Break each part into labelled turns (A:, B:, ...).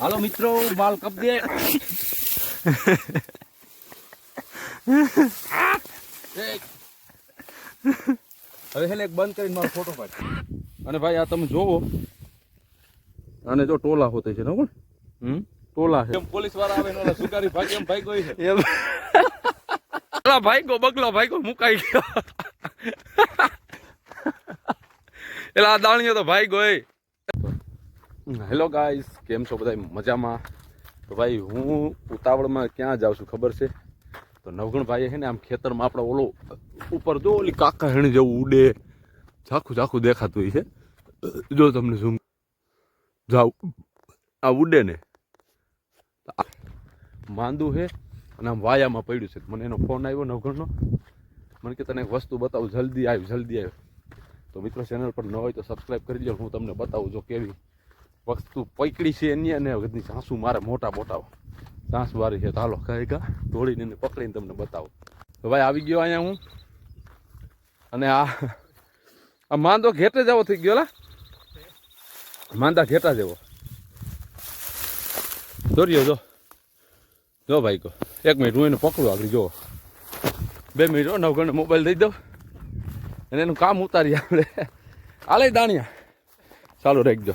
A: હાલો મિત્રો માલ કપ દે. હવે હેલે એક બંધ કરીને મારો ફોટો પાડ. અને ભાઈ આ તમે જોવો. અને જો ટોલા હોતે છે ને પણ હમ? ટોલા છે. પોલીસવાળા આવે ને ઓલા સુકારી ભાગી એમ ભાઈ ગઈ છે?
B: એમ ભાઈ ગો બગલો ભાઈ ગો મુકાઈ ગયો. એલા આ દાણીઓ તો ભાઈ ગોય
A: હેલો ગાઈઝ કેમ છો બધા મજામાં? તો ભાઈ, હું ઉતાવળમાં ક્યાં જાઉં છું ખબર છે? તો નવગણ ભાઈ છે ને આમ ખેતરમાં આપણે ઓલો ઉપર જો ઓલી કાકા હેણી જેવું ઉડે, ઝાખું ઝાખું દેખાતું હોય છે. જો તમને ઝૂમ જાવ, આ ઉડે ને. માંદું છે અને આમ વાયામાં પડ્યું છે. મને એનો ફોન આવ્યો નવગણનો. મને કે તને એક વસ્તુ બતાવું, જલ્દી આવ્યું જલ્દી આવ્યું તો મિત્રો ચેનલ પર ન હોય તો સબસ્ક્રાઈબ કરી દો હું તમને બતાવું જો કેવી વસ્તુ પકડી છે એની અને સાસુ મારે મોટા મોટા સાસુ વારી છે ચાલો કઈ ગા દોડીને એને પકડીને તમને બતાવો. ભાઈ, આવી ગયો અહીંયા હું. અને આ આ માંદો ઘેટે જવો થઈ ગયો, લા. માંદા ઘેટા જેવો. દોર્યો જો. જો ભાઈ, કો. એક મિનિટ, હું એને પકડું આગળ જો બે મિનિટ નવ નવગણને મોબાઈલ દઈ દઉં. અને એનું કામ ઉતારી આપણે આલે દાણિયા. ચાલુ રાખજો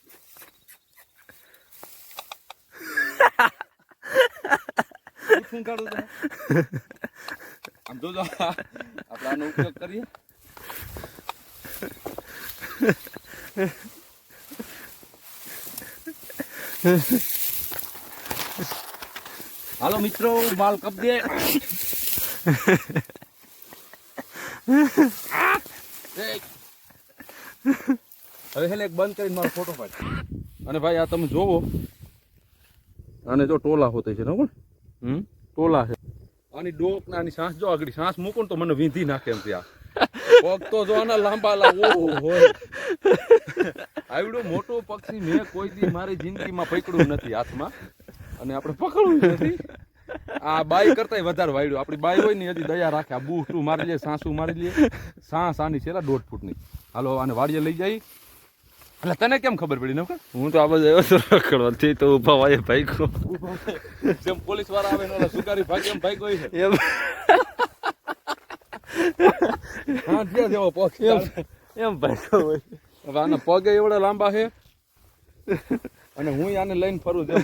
B: આમ
A: જોજો આપણે આનો ઉપયોગ કરીએ. હાલો મિત્રો માલ કપ દે. હવે હેલે એક બંધ કરીને મારો ફોટો પાડ. અને ભાઈ આ તમે જોવો. અને જો ટોલા હોતે છે ને હમ? ટોલા છે. આની ડોક ને આની સાંસ જો આગળ સાંસ મૂકો ને તો મને વીંધી નાખે એમ ત્યાં પગ તો જો આના લાંબા લાંબા ઓહો આવડો મોટો પક્ષી મેં કોઈ દી મારી જિંદગીમાં પકડ્યું નથી હાથમાં. અને આપણે પકડવું નથી. આ બાઈ કરતા વધારે વાયડું. આપણી બાઈ હોય ને હજી દયા રાખે. આ બૂહ ટુ મારી લે સાસુ મારી લે. સાસ આની છેલ્લા દોઢ ફૂટની. હાલો આને વાડીએ લઈ જાય. એટલે તને કેમ ખબર પડી નવકર
B: હું તો આ બધો એવો તો રખડવા થી તો ઊભા વાય ભાઈ ગો
A: જેમ પોલીસવાળા આવે ને સુકારી ભાગી એમ ભાઈ ગઈ છે.
B: એમ.
A: હા જ્યાં જેવો પગ.
B: એમ. ભાઈ ગો હોય.
A: હવે આના પગે એવડા લાંબા છે. અને હું આને લઈને ફરું છું.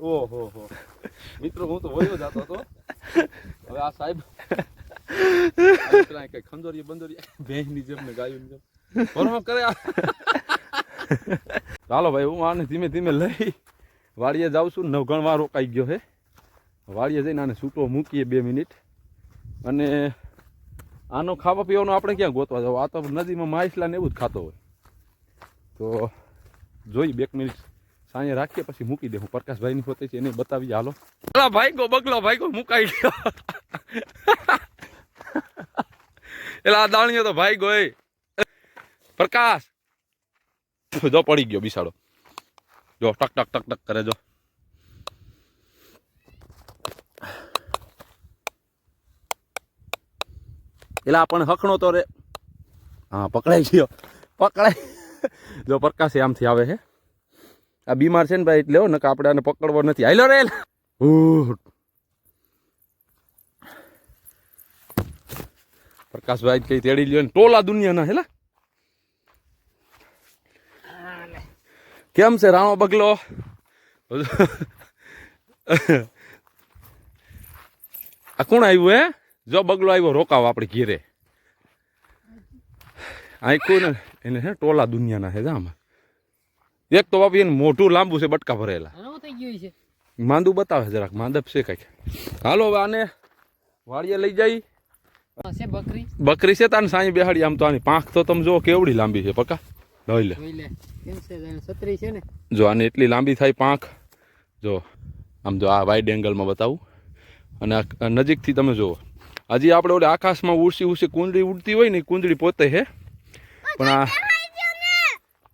A: ઓહો હો. મિત્રો હું તો વયો જતો હતો. હવે આ સાહેબ કઈ ખંજોરી બંદોરી ભેંસની જેમ ને ગાયું જેમ. ભરો કરે ચાલો ભાઈ હું આને ધીમે ધીમે લઈ વાડીએ જાઉં છું. નવગણ વાર રોકાઈ ગયો છે. વાડીએ જઈને આને છૂટો મૂકીએ બે મિનિટ. અને આનો ખાવા પીવાનો આપણે ક્યાં ગોતવા જાવ આ તો નદીમાં માછલા ને એવું જ ખાતો હોય. તો જોઈ બે મિનિટ સાંજે રાખીએ પછી મૂકી દે. હું પ્રકાશભાઈની પોતે છે એને બતાવી હાલો.
B: ભાઈ ગો બગલો ભાઈ ગો મુકાઈ ગયો. એટલે આ દાણીઓ તો ભાઈ ગોય
A: પ્રકાશ. જો પડી ગયો બિસાડો. જો, ટક ટક ટક ટક કરે જો. એલા, પણ હકણો તો રે. હા, પકડાઈ ગયો. પકડાઈ. જો, પ્રકાશ આમથી આવે છે આ બીમાર છે ને ભાઈ, એટલે નકર આપણે આને પકડવો નથી. હાલો રે. પ્રકાશભાઈ કઈ તેડી લ્યો ને. ટોલા દુનિયાના, હેલા. કેમ છે? રાણો બગલો? આ કોણ આવ્યું હે? જો બગલો આવ્યો રોકાવ આપણે ઘેરે. આ ને એને હે ટોલા દુનિયાના હે આમાં. એક તો બાપુ એને મોઢું લાંબુ છે બટકા ભરેલા.
C: ઘણું થઈ ગયું છે.
A: માંદું બતાવે જરાક માંદપ છે કંઈક. હાલો હવે આને વાડીએ લઈ જઈ
C: બકરી.
A: બકરી છે તાને સાંઈ બેહાડી આમ તો આની પાંખ તો તમે જો કેવડી લાંબી છે પકા. લઈ લે.
C: લે. છે છત્રી છે ને?
A: જો આને એટલી લાંબી થાય પાંખ. જો આમ જો આ વાઇડ એંગલમાં બતાવું. અને નજીકથી તમે જુઓ. હજી આપણે ઓલે આકાશમાં ઉડસી ઉડસી કુંદડી ઉડતી હોય ને કુંદડી પોતે છે પણ આ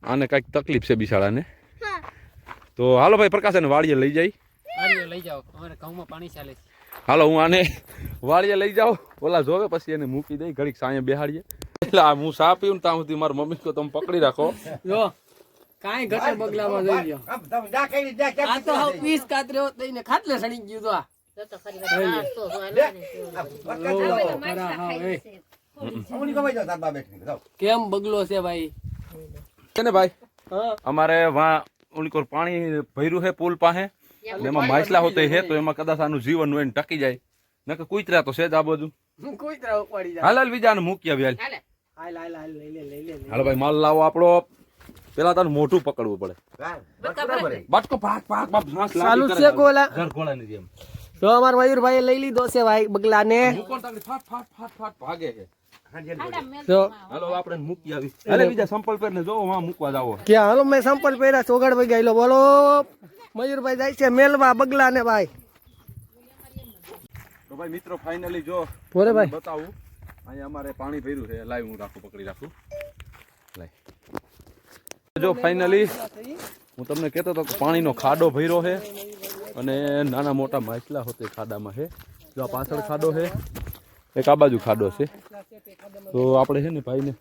A: આને કાંઈક તકલીફ છે બિશાળાને તો હાલો ભાઈ પ્રકાશ એને વાડીએ લઈ જાય.
C: લઈ જાઓ. અમારે ઘઉંમાં પાણી ચાલે છે.
A: હાલો હું આને વાળીએ લઈ જાઉં. ઓલા જોવે પછી એને મૂકી દઈ. ઘડીક સાંજે બેહાડીએ. એટલે આ હું સા પીવું ને ત્યાં સુધી મારી મમ્મી કો તમે પકડી રાખો.
C: જો કાઈ ઘટે બગલામાં જા કે આ તો હું પીસ કાતર્યો થઈને ખાટલે સડી ગયું તો આ. ખરા. કેમ બગલો છે ભાઈ?
A: છે ને ભાઈ અમારે વા ઓલી કોર પાણી ભર્યું છે પુલ પાસે એમાં માછલા હોતે હે તો એમાં કદાચ આનું જીવન હોય ને ટકી જાય. નકર કુતરા તો છે જ આ બધું.
C: કુતરા તરફ ઉપાડી જાય.
A: હાલ હાલ બીજાને મૂકી આવી હાલ ભાઈ માલ લાવો આપણો. પેલા તને મોટું પકડવું પડે. બટકો ભાગ ભાગ ભાગ
C: ચાલુ છે ગોલા.
A: ઘર ઘોડાની જેમ.
C: તો અમાર મયુરભાઈ લઈ લીધો છે ભાઈ બગલાને.
A: ને ફાટ ફાટ ફાટ ફાટ ભાગે છે.
C: તો
A: હાલો આપણે એને મૂકી આવી. હાલે બીજા સંપલ પહેરને જો વાં મૂકવા જાવો
C: ક્યાં? હાલો મેં સંપલ પહેર્યા ચોગડ ભાઈ ગયેલો બોલો. મયુરભાઈ જાય છે મેલવા બગલા
A: ને ભાઈ મિત્રો ફાઈનલી જો
C: ભાઈ.
A: બતાવું. અહીંયા અમારે પાણી ભર્યું છે. લાઈવ હું રાખું પકડી રાખું. લાઈ. જો ફાઇનલી હું તમને કહેતો હતો કે પાણીનો ખાડો ભર્યો છે અને નાના મોટા માછલા હોતે ખાડામાં છે. જો આ પાછળ ખાડો છે. એક આ બાજુ ખાડો છે. તો આપણે છે ને ભાઈને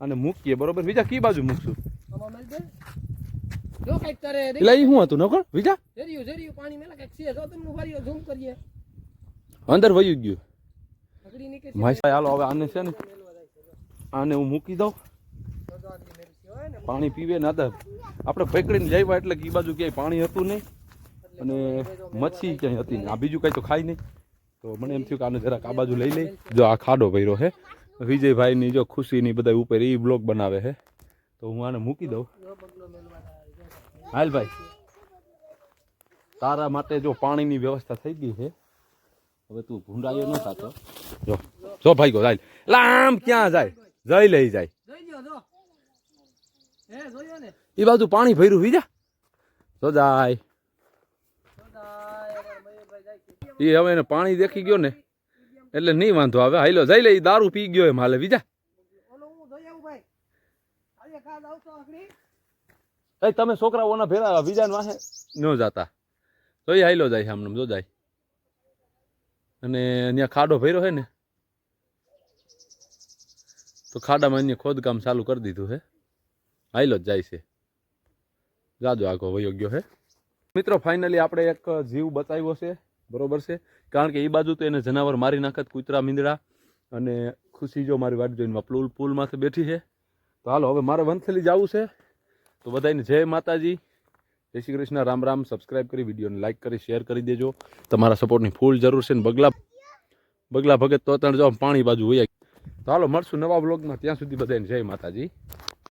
A: આને મૂકીએ બરોબર? બીજા કઈ બાજુ મૂકશું?
C: જો કંઈક કરે
A: એટલે શું હતું? નકર બીજા
C: જરિયું જરિયું પાણી મેલા કંઈક છે. જો તમને વારીઓ ઝૂમ કરીએ.
A: અંદર વયું ગયું.
C: નીકળી
A: હાલો, હવે આને છે ને, આને હું મૂકી દઉં. પાણી પીવે ના હતા આપણે પકડીને જઈવા એટલે ઈ બાજુ ક્યાંય પાણી હતું નહીં. અને મચ્છી ક્યાંય હતી નહીં. આ બીજું કાંઈ તો ખાય નહીં. તો મને એમ થયું કે આને જરાક આ બાજુ લઈ લઈ. જો આ ખાડો ભર્યો છે વિજયભાઈની જો ખુશીની બધા ઉપર એ બ્લોક બનાવે છે તો હું આને મૂકી દઉં. હાલ ભાઈ. તારા માટે જો પાણીની વ્યવસ્થા થઈ ગઈ છે હવે તું ભૂંડાયો ન થતો. જો જો ભાઈ ગો જાય. લામ ક્યાં જાય? જઈ લઈ જાય. એ બાજુ પાણી ભર્યું વીજા તો જાય. એ હવે એને પાણી દેખી ગયો ને એટલે નહીં વાંધો આવે. હાલો જઈ લે ઈ દારૂ પી ગયો એમ હાલે બીજા
C: ઓલો હું જોઈ આવું ભાઈ? આજે ખાદ આવતો આખરી
A: એ તમે છોકરાઓના ભેરા બીજા ન જાતા. તો એ હાઈલો જાય હમણાં જો જાય. અને અહીંયા ખાડો ભર્યો છે ને, તો ખાડામાં અહીંયા ખોદકામ ચાલુ કરી દીધું છે હાઈલો જ જાય છે. જાજો આખો વયો ગયો છે મિત્રો ફાઇનલી આપણે એક જીવ બચાવ્યો છે, બરોબર છે? કારણ કે એ બાજુ તો એને જનાવર મારી નાખત, કૂતરા મીંદડા અને ખુશી જો મારી વાટ જોઈને પુલ, પુલમાંથી બેઠી છે તો હાલો, હવે મારે વંથલી જવું છે. તો બધાને જય માતાજી. જય શ્રી કૃષ્ણ, રામ રામ. સબસ્ક્રાઇબ કરી વિડીયોને લાઇક કરી શેર કરી દેજો. તમારા સપોર્ટની ફૂલ જરૂર છે ને બગલા બગલા ભગત તો ત્રણ જો પાણી બાજુ હોય. તો હાલો મળશું નવા બ્લોગમાં ત્યાં સુધી બધાને જય માતાજી.